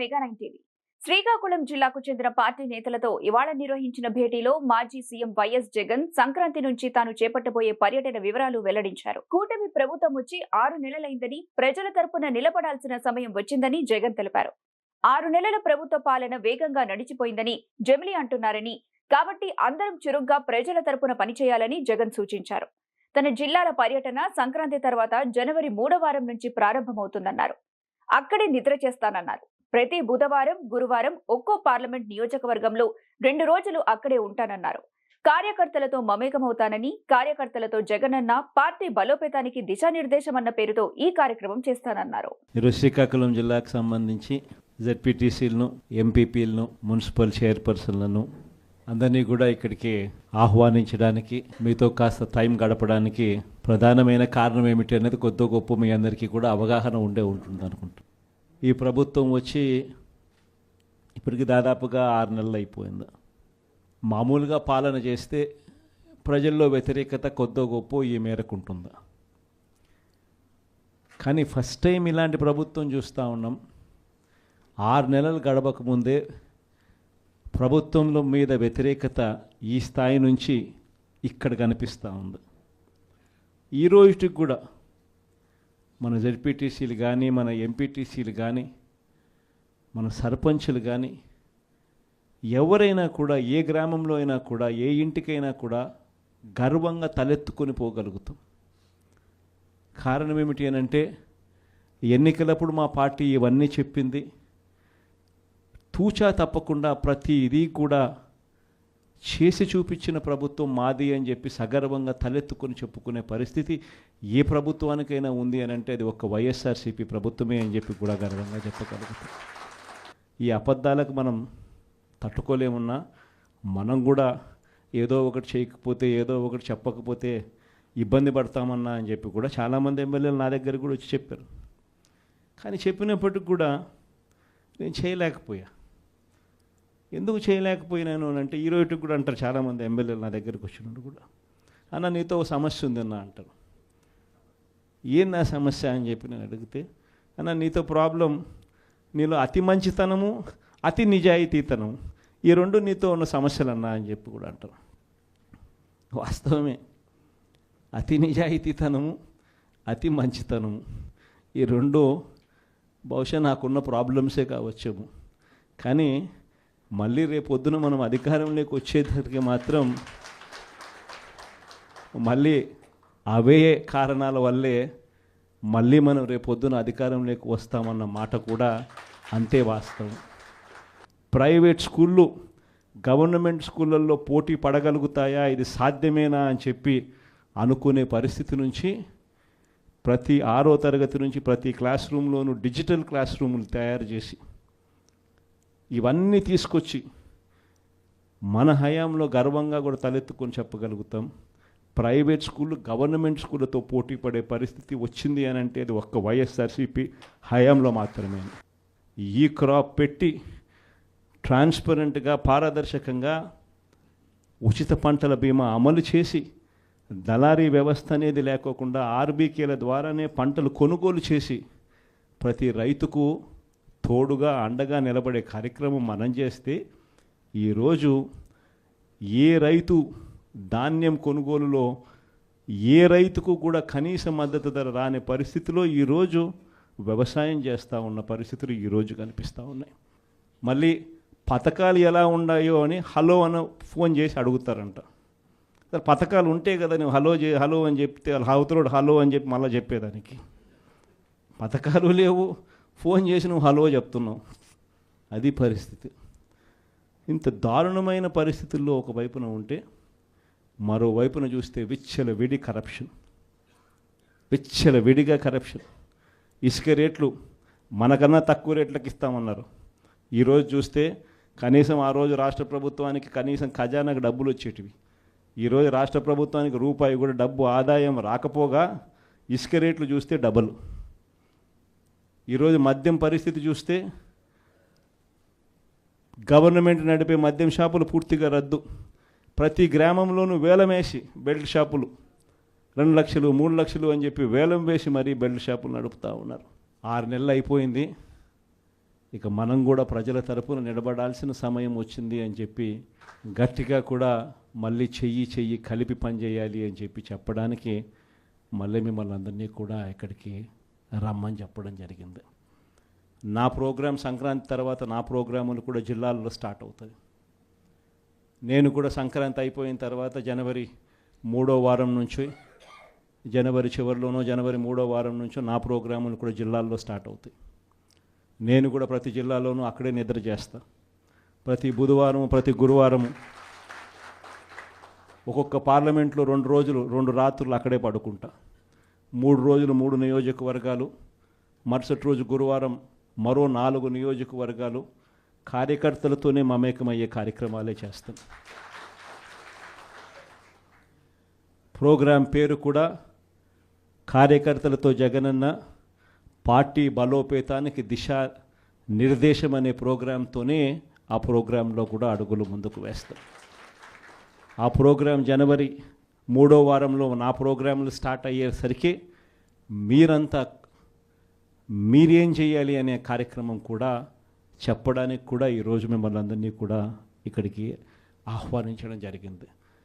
Mega nine TV. Srikakulam జిల్లాకు చెందిన party నేతలతో ఇవాళ నిర్వహించిన భేటీలో మాజీ సీఎం వైఎస్ జగన్ సంక్రాంతి నుంచి తాను చేపట్టబోయే పర్యటన వివరాలు వెల్లడించారు. కూటమి ప్రభుత్వం వచ్చి ఆరు నెలలైందని ప్రజల తరపున నిలబడాల్సిన సమయం వచ్చిందని జగన్ తెలిపారు. ఆరు నెలల ప్రభుత్వ పాలన వేగంగా నడిచిపోయిందని జమిలి అంటున్నారని కాబట్టి అందరం చురుగ్గా ప్రజల తరపున పనిచేయాలని జగన్ సూచించారు. తన జిల్లాల పర్యటన సంక్రాంతి తర్వాత జనవరి మూడో వారం నుంచి ప్రారంభమవుతుందన్నారు. అక్కడే నిద్ర చేస్తానన్నారు. ప్రతి బుధవారం గురువారం ఒక్కో పార్లమెంట్ నియోజకవర్గంలో రెండు రోజులు అక్కడే ఉంటానన్నారు. కార్యకర్తలతో మమేకమవుతానని కార్యకర్తలతో జగనన్న పార్టీ బలోపేతానికి దిశానిర్దేశం అన్న పేరుతో ఈ కార్యక్రమం చేస్తానన్నారు. శ్రీకాకుళం జిల్లాకు సంబంధించి జెడ్పీటీసీలను ఎంపీపీలను మున్సిపల్ చైర్పర్సన్లను అందరినీ కూడా ఇక్కడికి ఆహ్వానించడానికి మీతో కాస్త టైం గడపడానికి ప్రధానమైన కారణం ఏమిటి అనేది కొద్ది గొప్ప మీ అందరికీ కూడా అవగాహన ఉండే ఉంటుంది అనుకుంటున్నాను. ఈ ప్రభుత్వం వచ్చి ఇప్పటికి దాదాపుగా ఆరు నెలలు అయిపోయింది. మామూలుగా పాలన చేస్తే ప్రజల్లో వ్యతిరేకత కొద్దో గొప్ప ఈ మేరకు ఉంటుందా. కానీ ఫస్ట్ టైం ఇలాంటి ప్రభుత్వం చూస్తూ ఉన్నాం. ఆరు నెలలు గడవక ముందే ప్రభుత్వంలో మీద వ్యతిరేకత ఈ స్థాయి నుంచి ఇక్కడ కనిపిస్తూ ఉంది. ఈ రోజుకి కూడా మన జెడ్పీటీసీలు కానీ మన ఎంపీటీసీలు కానీ మన సర్పంచులు కానీ ఎవరైనా కూడా ఏ గ్రామంలో అయినా కూడా ఏ ఇంటికైనా కూడా గర్వంగా తలెత్తుకొని పోగలుగుతాం. కారణం ఏమిటి అని అంటే ఎన్నికలప్పుడు మా పార్టీ ఇవన్నీ చెప్పింది. తూచా తప్పకుండా ప్రతి ఇది కూడా చేసి చూపించిన ప్రభుత్వం మాది అని చెప్పి సగర్వంగా తలెత్తుకొని చెప్పుకునే పరిస్థితి ఏ ప్రభుత్వానికైనా ఉంది అని అంటే అది ఒక వైఎస్ఆర్సీపీ ప్రభుత్వమే అని చెప్పి కూడా గర్వంగా చెప్పగలుగుతాం. ఈ అబద్ధాలకు మనం తట్టుకోలేమున్నా మనం కూడా ఏదో ఒకటి చేయకపోతే ఏదో ఒకటి చెప్పకపోతే ఇబ్బంది పడతామన్నా అని చెప్పి కూడా చాలామంది ఎమ్మెల్యేలు నా దగ్గర కూడా వచ్చి చెప్పారు. కానీ చెప్పినప్పటికి కూడా నేను చేయలేకపోయా. ఎందుకు చేయలేకపోయినాను అని అంటే ఈ రోజుకి కూడా అంటారు చాలామంది ఎమ్మెల్యేలు నా దగ్గరికి వచ్చినప్పుడు కూడా. అన్న నీతో ఒక సమస్య ఉందన్న అంటారు. ఏం నా సమస్య అని చెప్పి నేను అడిగితే అన్న నీతో ప్రాబ్లం నీలో అతి మంచితనము అతి నిజాయితీతనం ఈ రెండు నీతో ఉన్న సమస్యలు అన్నా అని చెప్పి కూడా అంటారు. వాస్తవమే అతి నిజాయితీతనము అతి మంచితనము ఈ రెండు బహుశా నాకున్న ప్రాబ్లమ్సే కావచ్చేమో. కానీ మళ్ళీ రేపొద్దున మనం అధికారంలోకి వచ్చేసరికి మాత్రం మళ్ళీ అవే కారణాల వల్లే మళ్ళీ మనం రేపొద్దున అధికారంలోకి వస్తామన్న మాట కూడా అంతే వాస్తవం. ప్రైవేట్ స్కూళ్ళు గవర్నమెంట్ స్కూళ్ళల్లో పోటీ పడగలుగుతాయా ఇది సాధ్యమేనా అని చెప్పి అనుకునే పరిస్థితి నుంచి ప్రతి ఆరో తరగతి నుంచి ప్రతి క్లాస్ రూమ్లోనూ డిజిటల్ క్లాస్ రూములు తయారు చేసి ఇవన్నీ తీసుకొచ్చి మన హయాంలో గర్వంగా కూడా తలెత్తుకొని చెప్పగలుగుతాం. ప్రైవేట్ స్కూళ్ళు గవర్నమెంట్ స్కూళ్ళతో పోటీ పడే పరిస్థితి వచ్చింది అని అంటే అది ఒక్క వైఎస్ఆర్సీపీ హయాంలో మాత్రమే. ఈ క్రాప్ పెట్టి ట్రాన్స్పరెంట్గా పారదర్శకంగా ఉచిత పంటల బీమా అమలు చేసి దళారీ వ్యవస్థ అనేది లేకోకుండా ఆర్బీకేల ద్వారానే పంటలు కొనుగోలు చేసి ప్రతి రైతుకు తోడుగా అండగా నిలబడే కార్యక్రమం మనం చేస్తే ఈరోజు ఏ రైతు ధాన్యం కొనుగోలులో ఏ రైతుకు కూడా కనీస మద్దతు ధర రాని పరిస్థితిలో ఈరోజు వ్యవసాయం చేస్తూ ఉన్న పరిస్థితులు ఈరోజు కనిపిస్తూ ఉన్నాయి. మళ్ళీ పథకాలు ఎలా ఉన్నాయో అని హలో అని ఫోన్ చేసి అడుగుతారంట. పథకాలు ఉంటే కదా నువ్వు హలో చే హలో అని చెప్తే హౌతరోడు హలో అని చెప్పి మళ్ళీ చెప్పేదానికి. పథకాలు లేవు. ఫోన్ చేసి నువ్వు హలో చెప్తున్నావు. అది పరిస్థితి. ఇంత దారుణమైన పరిస్థితుల్లో ఒకవైపున ఉంటే మరోవైపున చూస్తే విచ్చల విడి కరప్షన్ విచ్చల విడిగా కరప్షన్ ఇసుక రేట్లు మనకన్నా తక్కువ రేట్లకు ఇస్తామన్నారు. ఈరోజు చూస్తే కనీసం ఆ రోజు రాష్ట్ర ప్రభుత్వానికి కనీసం ఖజానాకు డబ్బులు వచ్చేటివి. ఈరోజు రాష్ట్ర ప్రభుత్వానికి రూపాయి కూడా డబ్బు ఆదాయం రాకపోగా ఇసుక రేట్లు చూస్తే డబల్. ఈరోజు మద్యం పరిస్థితి చూస్తే గవర్నమెంట్ నడిపే మద్యం షాపులు పూర్తిగా రద్దు. ప్రతి గ్రామంలోనూ వేలం వేసి బెల్ట్ షాపులు. రెండు లక్షలు మూడు లక్షలు అని చెప్పి వేలం వేసి మరీ బెల్ట్ షాపులు నడుపుతూ ఉన్నారు. ఆరు నెలలు అయిపోయింది. ఇక మనం కూడా ప్రజల తరపున నిలబడాల్సిన సమయం వచ్చింది అని చెప్పి గట్టిగా కూడా మళ్ళీ చెయ్యి చెయ్యి కలిపి పనిచేయాలి అని చెప్పి చెప్పడానికి మళ్ళీ మిమ్మల్ని అందరినీ కూడా ఇక్కడికి రమ్మని చెప్పడం జరిగింది. నా ప్రోగ్రాం సంక్రాంతి తర్వాత నా ప్రోగ్రాములు కూడా జిల్లాల్లో స్టార్ట్ అవుతుంది నేను కూడా సంక్రాంతి అయిపోయిన తర్వాత జనవరి మూడో వారం నుంచి జనవరి చివరిలోనో జనవరి మూడో వారం నుంచో నా ప్రోగ్రాములు కూడా జిల్లాల్లో స్టార్ట్ అవుతాయి. నేను కూడా ప్రతి జిల్లాలోనూ అక్కడే నిద్ర చేస్తా. ప్రతి బుధవారం ప్రతి గురువారం ఒక్కొక్క పార్లమెంట్లో రెండు రోజులు రెండు రాత్రులు అక్కడే పడుకుంటా. మూడు రోజులు మూడు నియోజకవర్గాలు మరుసటి రోజు గురువారం మరో నాలుగు నియోజకవర్గాలు కార్యకర్తలతోనే మమేకమయ్యే కార్యక్రమాలే చేస్తాం. ప్రోగ్రాం పేరు కూడా కార్యకర్తలతో జగనన్న పార్టీ బలోపేతానికి దిశ నిర్దేశం అనే ప్రోగ్రాంతోనే ఆ ప్రోగ్రాంలో కూడా అడుగులు ముందుకు వేస్తాం. ఆ ప్రోగ్రాం జనవరి మూడో వారంలో నా ప్రోగ్రాంలు స్టార్ట్ అయ్యేసరికి మీరంతా మీరేం చేయాలి అనే కార్యక్రమం కూడా చెప్పడానికి కూడా ఈరోజు మిమ్మల్ని అందరినీ కూడా ఇక్కడికి ఆహ్వానించడం జరిగింది.